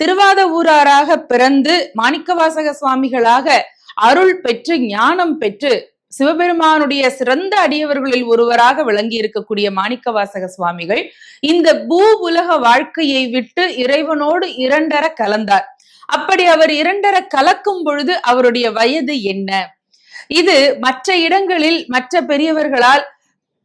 திருவாத ஊராராக பிறந்து மாணிக்கவாசக சுவாமிகளாக அருள் பெற்று ஞானம் பெற்று சிவபெருமானுடைய சிறந்த அடியவர்களில் ஒருவராக விளங்கி இருக்கக்கூடிய மாணிக்கவாசக சுவாமிகள் இந்த பூ உலக வாழ்க்கையை விட்டு இறைவனோடு இரண்டர கலந்தார். அப்படி அவர் இரண்டர கலக்கும் பொழுது அவருடைய வயது என்ன? இது மற்ற இடங்களில் மற்ற பெரியவர்களால்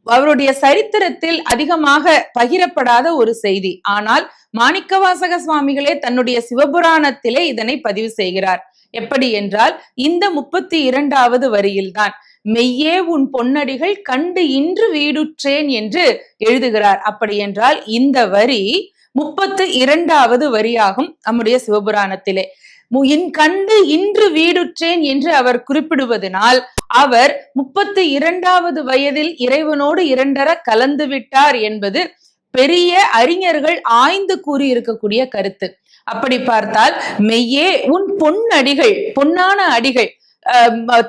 அவருடைய சரித்திரத்தில் அதிகமாக பகிரப்படாத ஒரு செய்தி. ஆனால் மாணிக்கவாசக சுவாமிகளே தன்னுடைய சிவபுராணத்திலே இதனை பதிவு செய்கிறார். எப்படி என்றால் இந்த முப்பத்தி இரண்டாவது வரியில்தான் மெய்யே உன் பொன்னடிகள் கண்டு இன்று வீடுற்றேன் என்று எழுதுகிறார். அப்படி என்றால் இந்த வரி முப்பத்து இரண்டாவது வரியாகும் நம்முடைய சிவபுராணத்திலே. இன் கண்டு இன்று வீடுற்றேன் என்று அவர் குறிப்பிடுவதனால் அவர் முப்பத்தி இரண்டாவது வயதில் இறைவனோடு இரண்டர கலந்து விட்டார் என்பது பெரிய அறிஞர்கள் ஆய்ந்து கூறி இருக்கக்கூடிய கருத்து. அப்படி பார்த்தால் மெய்யே உன் பொன் அடிகள் பொன்னான அடிகள்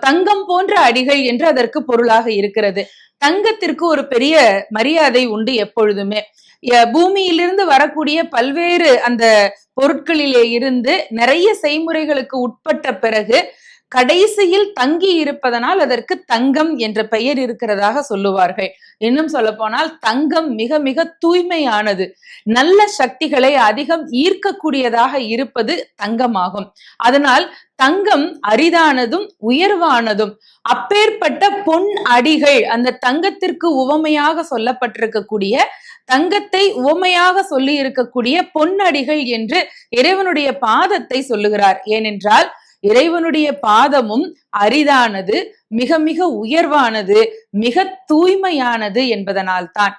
தங்கம் போன்ற அடிகள் என்று அதற்கு பொருளாக இருக்கிறது. தங்கத்திற்கு ஒரு பெரிய மரியாதை உண்டு எப்பொழுதுமே. பூமியிலிருந்து வரக்கூடிய பல்வேறு அந்த பொருட்களிலே இருந்து நிறைய செய்முறைகளுக்கு உட்பட்ட பிறகு கடைசியில் தங்கி இருப்பதனால் அதற்கு தங்கம் என்ற பெயர் இருக்கிறதாக சொல்லுவார்கள். இன்னும் சொல்ல போனால் தங்கம் மிக மிக தூய்மையானது. நல்ல சக்திகளை அதிகம் ஈர்க்கக்கூடியதாக இருப்பது தங்கமாகும். அதனால் தங்கம் அரிதானதும் உயர்வானதும் அப்பேற்பட்ட பொன் அடிகள் அந்த தங்கத்திற்கு உவமையாக சொல்லப்பட்டிருக்கக்கூடிய தங்கத்தை உவமையாக சொல்லி இருக்கக்கூடிய பொன்னடிகள் என்று இறைவனுடைய பாதத்தை சொல்லுகிறார். ஏனென்றால் இறைவனுடைய பாதமும் அரிதானது மிக மிக உயர்வானது மிக தூய்மையானது என்பதனால்தான்